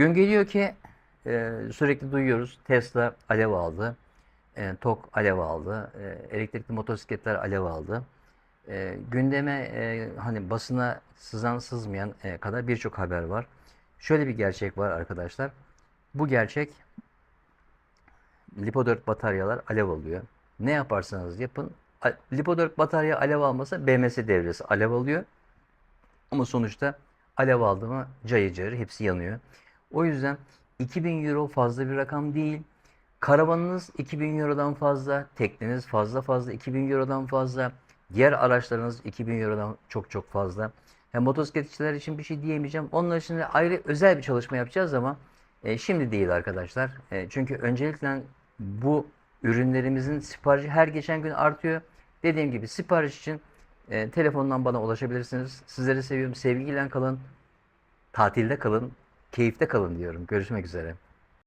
Gün geliyor ki e, sürekli duyuyoruz Tesla alev aldı, e, TOK alev aldı, e, elektrikli motosikletler alev aldı. E, gündeme e, hani basına sızan sızmayan e, kadar birçok haber var. Şöyle bir gerçek var arkadaşlar. Bu gerçek Lipo 4 bataryalar alev alıyor. Ne yaparsanız yapın. Lipo 4 batarya alev almasa BMS devresi alev alıyor. Ama sonuçta alev aldı mı cayır cayır hepsi yanıyor. O yüzden 2000 euro fazla bir rakam değil. Karavanınız 2000 eurodan fazla, tekneniz fazla fazla 2000 eurodan fazla, diğer araçlarınız 2000 eurodan çok çok fazla. Hem motosikletçiler için bir şey diyemeyeceğim. Onlar için de ayrı özel bir çalışma yapacağız ama e, şimdi değil arkadaşlar. E, çünkü öncelikle bu ürünlerimizin siparişi her geçen gün artıyor. Dediğim gibi sipariş için e, telefondan bana ulaşabilirsiniz. Sizleri seviyorum. Sevgiyle kalın. Tatilde kalın. Keyifte kalın diyorum. Görüşmek üzere.